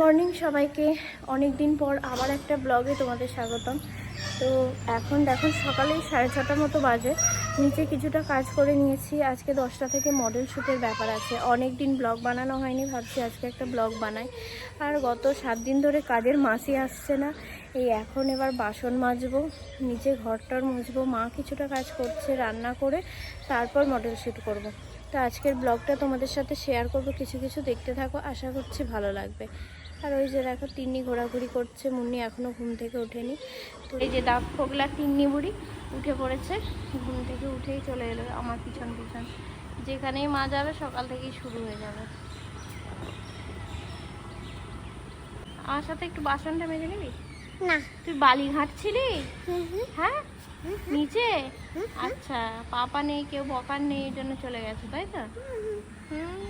Morning সবাইকে। অনেক দিন পর আবার একটা ব্লগে তোমাদের স্বাগতম। তো এখন দেখো সকালে সাড়ে ছটার মতো বাজে। নিচে কিছুটা কাজ করে নিয়েছি। আজকে দশটা থেকে মডেল শ্যুটের ব্যাপার আছে। অনেক দিন ব্লগ বানানো হয়নি, ভাবছি আজকে একটা ব্লগ বানাই। আর গত সাত দিন ধরে কাজের মাসি আসছে না। এই এখন এবার বাসন মাজবো, নিচে ঘরটার মুছবো, মা কিছুটা কাজ করছে রান্না করে, তারপর মডেল শ্যুট করব। তো আজকের ব্লগটা তোমাদের সাথে শেয়ার করব। কিছু কিছু দেখতে থাকো, আশা করছি ভালো লাগবে। আর ওই যে দেখো তিন্নি ঘোরাঘুরি করছে মুন্নি এখনও ঘুম থেকে ওঠেনি। তো এই যে দাগ ফোগলা তিন্নি বুড়ি উঠে পড়েছে ঘুম থেকে উঠেই চলে এলো আমার পিছন পিছন। যেখানেই মা যাবে সকাল থেকেই শুরু হয়ে যাবে। আমার সাথে একটু বাসনটা মেজে নিবি? না। তুই বালি ঘাটছিলি? হ্যাঁ? নিচে? আচ্ছা পাপা নেই কেউ বকার নেই এই জন্য চলে গেছে তাই তো? হুম।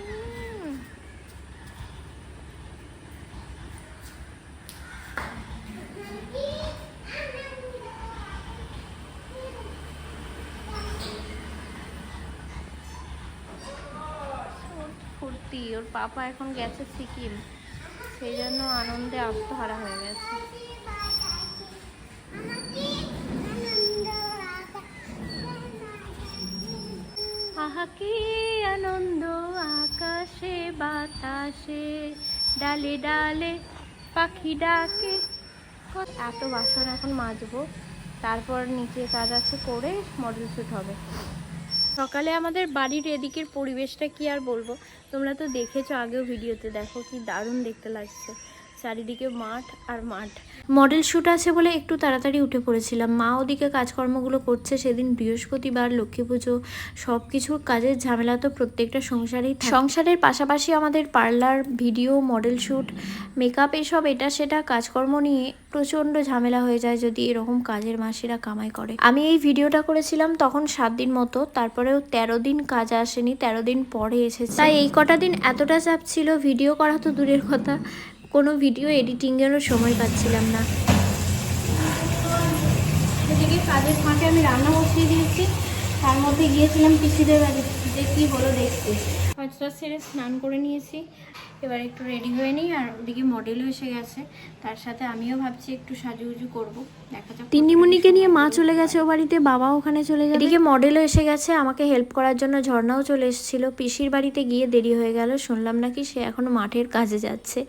ওর ফুর্তি ওর পাপা এখন গেছে সিকিম। সেই জন্য আনন্দে আত্মহারা হয়ে গেছে। আহা, কি আনন্দ আকাশে, বাতাসে, ডালে ডালে পাখি ডাকে। এত বাসন এখন মাজবো, তারপর নিচে কাজ আছে করে মডেল শ্যুট হবে। সকালে আমাদের বাড়ির এদিকের পরিবেশটা কি আর বলব? তোমরা তো দেখেছ আগেও ভিডিওতে, দেখো কি দারুণ দেখতে লাগছে। চারিদিকে মাঠ আর মাঠ। মডেল শ্যুট আছে বলে একটু তাড়াতাড়ি উঠে পড়েছিলাম। মা ওদিকে কাজকর্মগুলো করছে। সেদিন বৃহস্পতিবার, লক্ষ্মী পুজো সব কিছুর কাজের ঝামেলা তো প্রত্যেকটা সংসারেই সংসারের পাশাপাশি আমাদের parlour, video, model shoot makeup এসব এটা সেটা কাজকর্ম নিয়ে প্রচণ্ড ঝামেলা হয়ে যায় যদি এরকম কাজের মাসিরা কামাই করে। আমি এই ভিডিওটা করেছিলাম তখন সাত দিন মতো। তারপরেও তেরো দিন কাজ আসেনি, তেরো দিন পরে এসেছে। তাই এই কটা দিন এতটা চাপ ছিল, ভিডিও করা তো দূরের কথা। কোনো ভিডিও এডিটিংয়েরও সময় পাচ্ছিলাম না। কাজের ফাঁকে আমি রান্না বসিয়ে দিয়েছি। তার মধ্যে গিয়েছিলাম পিসিদের বাড়ি যে কী হলো দেখতে কাজটা সেরে স্নান করে নিয়েছি। এবার একটু রেডি হয়ে নিই আর ওদিকে মডেলও এসে গেছে। তার সাথে আমিও ভাবছি একটু সাজুগুজু করব। দেখা যাক তিন্নিমুনিকে নিয়ে মা চলে গেছে ও বাড়িতে বাবা ওখানে চলে যাবে। এদিকে মডেলও এসে গেছে আমাকে হেল্প করার জন্য ঝর্ণাও চলে এসেছিল। পিসির বাড়িতে গিয়ে দেরি হয়ে গেল শুনলাম নাকি সে এখনও মাঠের কাজে যাচ্ছে।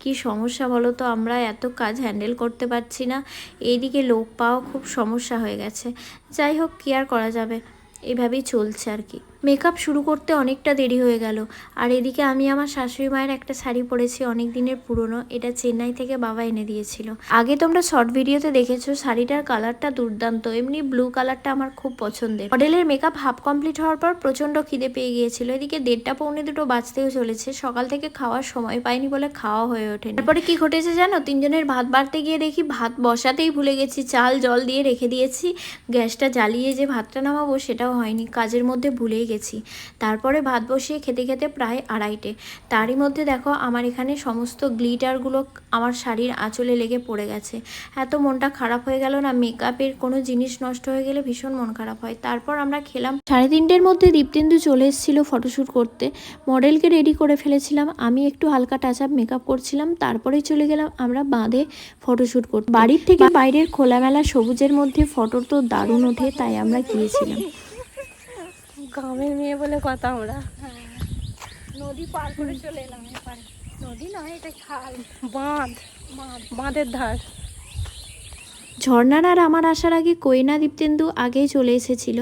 কি সমস্যা বলো তো আমরা এত কাজ হ্যান্ডেল করতে পারছি না। এইদিকে লোক পাওয়া খুব সমস্যা হয়ে গেছে। যাই হোক কি আর করা যাবে? এভাবেই চলছে আর কি। মেকআপ শুরু করতে অনেকটা দেরি হয়ে গেল। আর এদিকে আমি আমার শাশুড়ি মায়ের একটা শাড়ি পরেছি অনেক দিনের পুরনো, এটা চেন্নাই থেকে বাবা এনে দিয়েছিল। আগে তোমরা শর্ট ভিডিওতে দেখেছ শাড়িটার কালারটা দুর্দান্ত, এমনি ব্লু কালারটা আমার খুব পছন্দের। মডেলের মেকআপ হাফ কমপ্লিট হওয়ার পর প্রচণ্ড খিদে পেয়ে গিয়েছিল, এদিকে দেড়টা পৌনে দুটো বাজতেও চলেছে, সকাল থেকে খাওয়ার সময় পাইনি বলে খাওয়া হয়ে ওঠেনি। তারপরে কি ঘটেছে জানো? তিনজনের ভাত বাড়তে গিয়ে দেখি ভাত বসাতেই ভুলে গেছি, চাল জল দিয়ে রেখে দিয়েছি, গ্যাসটা জ্বালিয়ে যে ভাতটা নামাবো সেটাও হয়নি, কাজের মধ্যে ভুলেই গেছি। তারপরে ভাত বসিয়ে খেতে খেতে প্রায় আড়াইটে। তারই মধ্যে দেখো আমার এখানে সমস্ত গ্লিটারগুলো আমার শাড়ির আঁচলে লেগে পড়ে গেছে। এত মনটা খারাপ হয়ে গেল না, মেকআপের কোনো জিনিস নষ্ট হয়ে গেলে ভীষণ মন খারাপ হয়। তারপর আমরা খেলাম। সাড়ে তিনটের মধ্যে দীপ্তেন্দু চলে এসেছিল ফটোশ্যুট করতে। মডেলকে রেডি করে ফেলেছিলাম। আমি একটু হালকা টাচ আপ মেকআপ করছিলাম। তারপরেই চলে গেলাম আমরা বাঁধে ফটোশ্যুট করতে। বাড়ির থেকে বাইরের খোলামেলা সবুজের মধ্যে ফটো তো দারুণ ওঠে, তাই আমরা গিয়েছিলাম। গ্রামের মেয়ে বলে কথা আমরা। নদী পার করে চলে এলাম এপারে নদী নয় এটা খাল। বাঁধ। বাঁধের ধার। ঝর্ণার আর আমার আসার আগে কোয়েনা দীপ্তেন্দু আগেই চলে এসেছিল।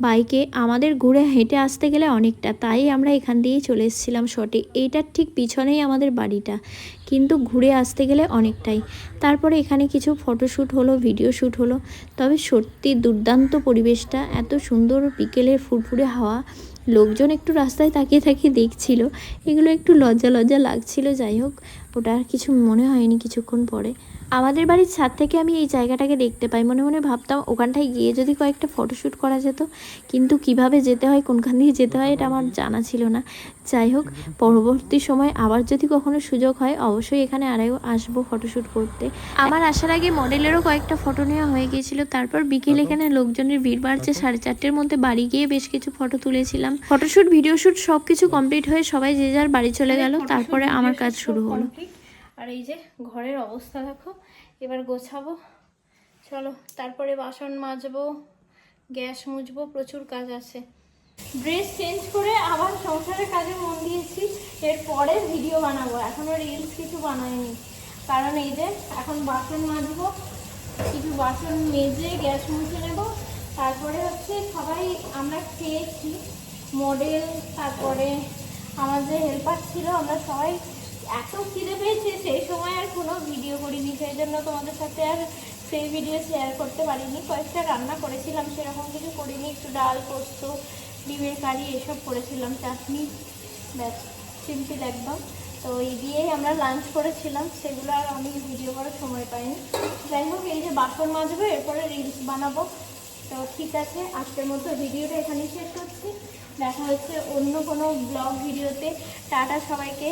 বাইকে আমাদের ঘুরে হেঁটে আসতে গেলে অনেকটা তাই আমরা এখান দিয়েই চলে এসেছিলাম শটে। এইটার ঠিক পিছনেই আমাদের বাড়িটা। কিন্তু ঘুরে আসতে গেলে অনেকটাই। তারপরে এখানে কিছু ফটোশ্যুট হলো ভিডিও শ্যুট হলো। তবে সত্যি দুর্দান্ত পরিবেশটা, এত সুন্দর বিকেলের ফুরফুরে হাওয়া। লোকজন একটু রাস্তায় তাকিয়ে তাকিয়ে দেখছিল। এগুলো একটু লজ্জা লজ্জা লাগছিল, যাই হোক। ওটা আর কিছু মনে হয়নি কিছুক্ষণ পরে। আমাদের বাড়ির ছাদ থেকে আমি এই জায়গাটাকে দেখতে পাই। মনে মনে ভাবতাম ওখানটায় গিয়ে যদি কয়েকটা ফটোশ্যুট করা যেত। কিন্তু কীভাবে যেতে হয়, কোনখান দিয়ে যেতে হয়, এটা আমার জানা ছিল না। যাই হোক, পরবর্তী সময় আবার যদি কখনো সুযোগ হয় অবশ্যই এখানে আরেও আসব ফটোশ্যুট করতে। আমার আসার আগে মডেলেরও কয়েকটা ফটো নেওয়া হয়ে গিয়েছিল। তারপর বিকেলে এখানে লোকজনের ভিড় বাড়ছে। সাড়ে চারটের মধ্যে বাড়ি গিয়ে বেশ কিছু ফটো তুলেছিলাম। ফটোশ্যুট ভিডিও শ্যুট সব কিছু কমপ্লিট হয়ে সবাই যে যার বাড়ি চলে গেল তারপরে আমার কাজ শুরু হলো। আর এই যে ঘরের অবস্থা দেখো এবার গোছাবো। চলো তারপরে বাসন মাজবো গ্যাস মুছবো প্রচুর কাজ আছে। ড্রেস চেঞ্জ করে আবার সংসারের কাজে মন দিয়েছি। এরপরে ভিডিও বানাবো। এখনও রিলস কিছু বানাইনি। কারণ এই যে, এখন বাসন মাজবো। কিছু বাসন মেজে গ্যাস মুছে নেব। তারপরে হচ্ছে সবাই আমরা খেয়েছি। মডেল তারপরে আমার যে হেল্পার ছিল। আমরা সবাই এত খিদে পেয়েছে, সেই সময় আর কোনো ভিডিও করিনি। সেই জন্য তোমাদের সাথে আর সেই ভিডিও শেয়ার করতে পারিনি। কয়েকটা রান্না করেছিলাম, সেরকম কিছু করিনি। একটু ডাল পোস্ত ডিমের কারি এসব করেছিলাম, চাটনি, ব্যাস, সিম্পল একদম। তো এই দিয়েই আমরা লাঞ্চ করেছিলাম, সেগুলো আর আমি ভিডিও করার সময় পাইনি। যাই হোক, এই যে বাসন মাজবো, এরপরে রিলস বানাবো। তো ঠিক আছে, আজকের মতো ভিডিওটা এখানেই শেষ করছি। দেখা হচ্ছে অন্য কোনো ব্লগ ভিডিওতে টাটা সবাইকে।